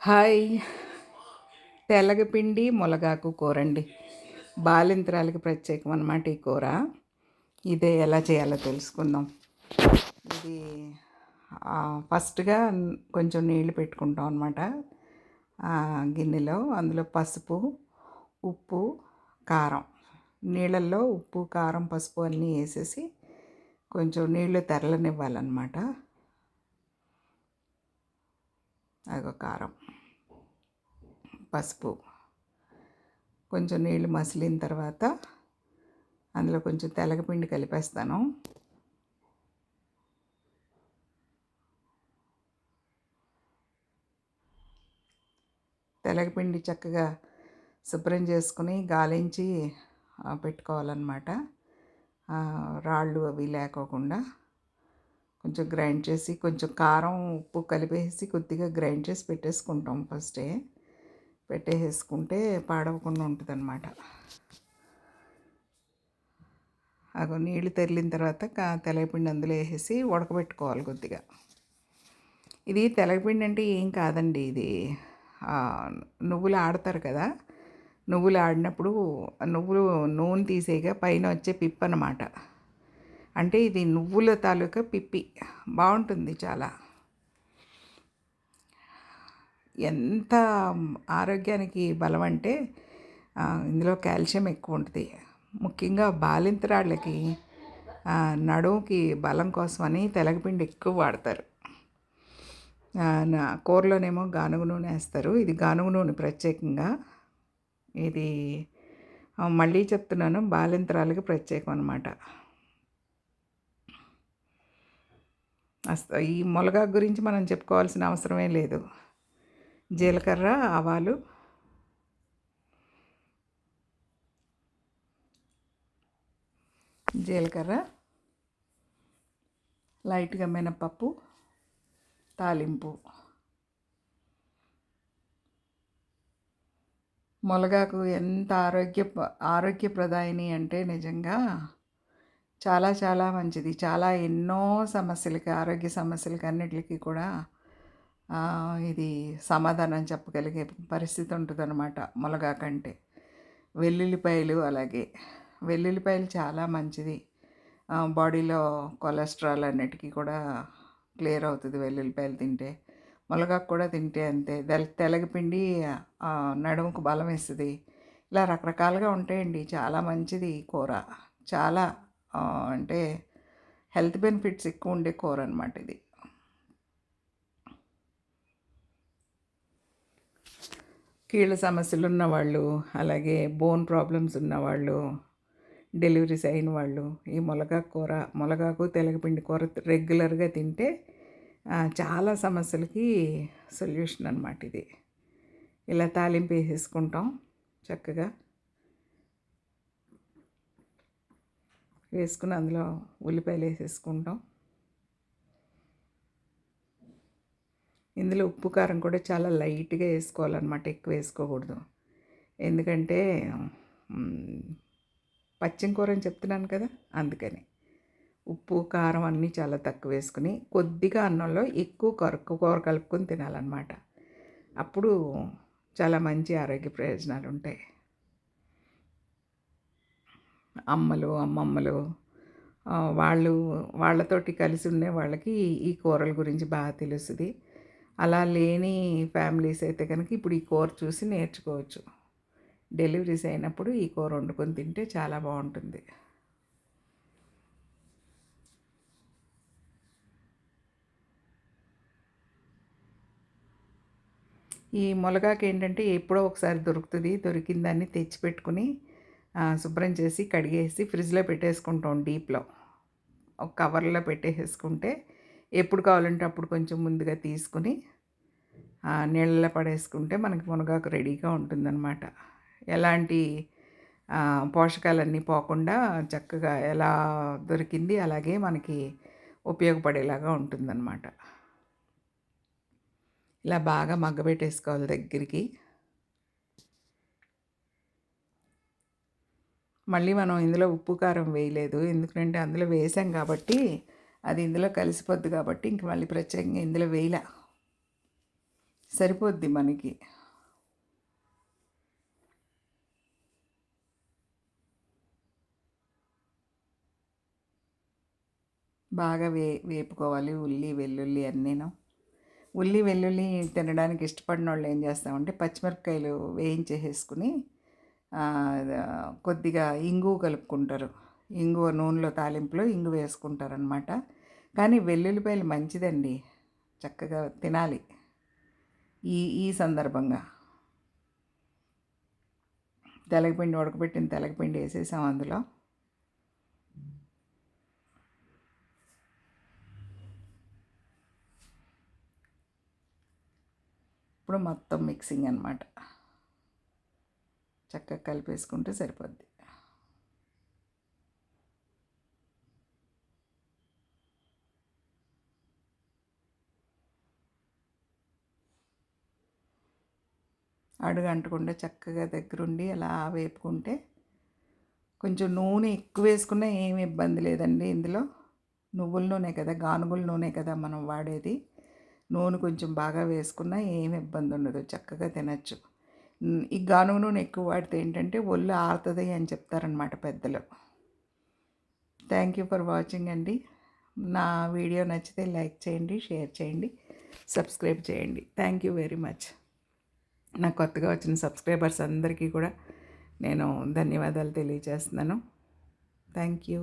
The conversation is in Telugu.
హాయ్. తెల్లగపిండి ములగాకు కూర అండి బాలింతరాలకి ప్రత్యేకం అనమాట ఈ కూర. ఇదే ఎలా చేయాలో తెలుసుకుందాం. ఇది ఫస్ట్గా కొంచెం నీళ్ళు పెట్టుకుంటాం అనమాట గిన్నెలో అందులో పసుపు ఉప్పు కారం. నీళ్ళల్లో ఉప్పు కారం పసుపు అన్నీ వేసేసి కొంచెం నీళ్ళు తెరలనివ్వాలన్నమాట. అదొక కారం పసుపు కొంచెం నీళ్ళు మసిలిన తర్వాత అందులో కొంచెం తెలగపిండి కలిపేస్తాను. తెలగపిండి చక్కగా శుభ్రం చేసుకుని గాలించి పెట్టుకోవాలన్నమాట. రాళ్ళు అవి లేకోకుండా కొంచెం గ్రైండ్ చేసి కొంచెం కారం ఉప్పు కలిపేసి కొద్దిగా గ్రైండ్ చేసి పెట్టేసుకుంటాం ఫస్టే. పెట్టేసుకుంటే పాడవకుండా ఉంటుంది అనమాట అగో నీళ్ళు తెరిలిన తర్వాత తెలగపిండి అందులో వేసేసి ఉడకబెట్టుకోవాలి కొద్దిగా. ఇది తెలగపిండి అంటే ఏం కాదండి ఇది. నువ్వులు ఆడతారు కదా నువ్వులు ఆడినప్పుడు నువ్వులు నూనె తీసేయగా పైన వచ్చే పిప్ అనమాట అంటే ఇది నువ్వుల తాలూకా పిప్పి. బాగుంటుంది చాలా. ఎంత ఆరోగ్యానికి బలం అంటే ఇందులో కాల్షియం ఎక్కువ ఉంటుంది. ముఖ్యంగా బాలింతరాళ్ళకి నడుముకి బలం కోసమని తెలగపిండి ఎక్కువ వాడతారు. కూరలోనేమో గానుగు నూనె వేస్తారు. ఇది గానుగు నూనె ప్రత్యేకంగా. ఇది మళ్ళీ చెప్తున్నాను బాలింతరాలకి ప్రత్యేకం అనమాట ఈ మొలగా గురించి మనం చెప్పుకోవాల్సిన అవసరమే లేదు. జీలకర్ర ఆవాలు. జీలకర్ర. లైట్గా మినపప్పు తాలింపు. మొలగాకు ఎంత ఆరోగ్య ఆరోగ్యప్రదాయిని అంటే నిజంగా చాలా చాలా మంచిది. చాలా ఎన్నో సమస్యలకి ఆరోగ్య సమస్యలకి అన్నిటికీ కూడా ఇది సమాధానం చెప్పగలిగే పరిస్థితి ఉంటుందన్నమాట మొలగా కంటే. వెల్లుల్లిపాయలు అలాగే. వెల్లుల్లిపాయలు చాలా మంచిది. బాడీలో కొలెస్ట్రాల్ అన్నిటికీ కూడా క్లియర్ అవుతుంది వెల్లుల్లిపాయలు తింటే. ములగాకు కూడా తింటే అంతే. తెలగపిండి నడుముకు బలం వేస్తుంది. ఇలా రకరకాలుగా ఉంటాయండి. చాలా మంచిది కూర. చాలా అంటే హెల్త్ బెనిఫిట్స్ ఎక్కువ ఉండే కూర అనమాట ఇది. కీళ్ళ సమస్యలు ఉన్నవాళ్ళు అలాగే బోన్ ప్రాబ్లమ్స్ ఉన్నవాళ్ళు డెలివరీస్ అయిన వాళ్ళు ఈ ములగాకు కూర ములగాకు తెలగపిండి కూర రెగ్యులర్గా తింటే చాలా సమస్యలకి సొల్యూషన్ అనమాట ఇది. ఇలా తాలింపు వేసేసుకుంటాం చక్కగా. వేసుకుని అందులో ఉల్లిపాయలు వేసేసుకుంటాం. ఇందులో ఉప్పు కారం కూడా చాలా లైట్గా వేసుకోవాలన్నమాట ఎక్కువ వేసుకోకూడదు. ఎందుకంటే పచ్చిమ కూర అని చెప్తున్నాను కదా అందుకని. ఉప్పు కారం అన్నీ చాలా తక్కువ వేసుకుని కొద్దిగా అన్నంలో ఎక్కువ కొరకు కూర కలుపుకొని తినాలన్నమాట. అప్పుడు చాలా మంచి ఆరోగ్య ప్రయోజనాలు ఉంటాయి అమ్మలు అమ్మమ్మలు వాళ్ళు వాళ్ళతోటి కలిసి ఉండే వాళ్ళకి ఈ కూరల గురించి బాగా తెలుస్తుంది. అలా లేని ఫ్యామిలీస్ అయితే కనుక ఇప్పుడు ఈ కూర చూసి నేర్చుకోవచ్చు. డెలివరీస్ అయినప్పుడు ఈ కూర వండుకొని తింటే చాలా బాగుంటుంది. ఈ మొలగాకు ఏంటంటే ఎప్పుడో ఒకసారి దొరుకుతుంది దొరికిన దాన్ని తెచ్చిపెట్టుకుని శుభ్రం చేసి కడిగేసి ఫ్రిడ్జ్లో పెట్టేసుకుంటాం డీప్లో. ఒక కవర్లో పెట్టేసుకుంటే ఎప్పుడు కావాలంటే అప్పుడు కొంచెం ముందుగా తీసుకుని నీళ్ళలో పడేసుకుంటే మనకి మునగాకు రెడీగా ఉంటుందన్నమాట. ఎలాంటి పోషకాలన్నీ పోకుండా చక్కగా ఎలా దొరికింది అలాగే మనకి ఉపయోగపడేలాగా ఉంటుందన్నమాట. ఇలా బాగా మగ్గబెట్టేసుకోవాలి దగ్గరికి. మళ్ళీ మనం ఇందులో ఉప్పు కారం వేయలేదు. ఎందుకంటే అందులో వేసాం కాబట్టి అది ఇందులో కలిసిపోద్ది కాబట్టి ఇంక మళ్ళీ ప్రత్యేకంగా ఇందులో వేయలే. సరిపోద్ది మనకి. బాగా వే వేపుకోవాలి. ఉల్లి వెల్లుల్లి అన్నీను. ఉల్లి వెల్లుల్లి తినడానికి ఇష్టపడిన వాళ్ళు ఏం చేస్తామంటే పచ్చిమిరపకాయలు వేయించేసేసుకుని కొద్దిగా ఇంగు కలుపుకుంటారు. ఇంగువ నూనెలో తాలింపులో ఇంగు వేసుకుంటారనమాట కానీ వెల్లుల్లిపాయలు మంచిదండి. చక్కగా తినాలి. ఈ ఈ సందర్భంగా. తెలగపిండి ఉడకబెట్టిన తెలగపిండి వేసేసాం అందులో. ఇప్పుడు మొత్తం మిక్సింగ్ అనమాట చక్కగా కలిపేసుకుంటే సరిపోద్ది. అడుగు అంటకుండా చక్కగా దగ్గరుండి అలా వేపుకుంటే కొంచెం నూనె ఎక్కువ వేసుకున్నా ఏమి ఇబ్బంది లేదండి ఇందులో. నువ్వుల నూనె కదా గానుగుల నూనె కదా మనం వాడేది. నూనె కొంచెం బాగా వేసుకున్నా ఏమి ఇబ్బంది ఉండదు చక్కగా తినచ్చు. ఈ గానుగ నూనె ఎక్కువ వాడితే ఏంటంటే ఒళ్ళు ఆరుతుంది అని చెప్తారనమాట పెద్దలు. థ్యాంక్ యూ ఫర్ వాచింగ్ అండి. నా వీడియో నచ్చితే లైక్ చేయండి షేర్ చేయండి సబ్స్క్రైబ్ చేయండి. థ్యాంక్ యూ వెరీ మచ్ నా కొత్తగా వచ్చిన సబ్స్క్రైబర్స్ అందరికీ కూడా నేను ధన్యవాదాలు తెలియజేస్తున్నాను. Thank you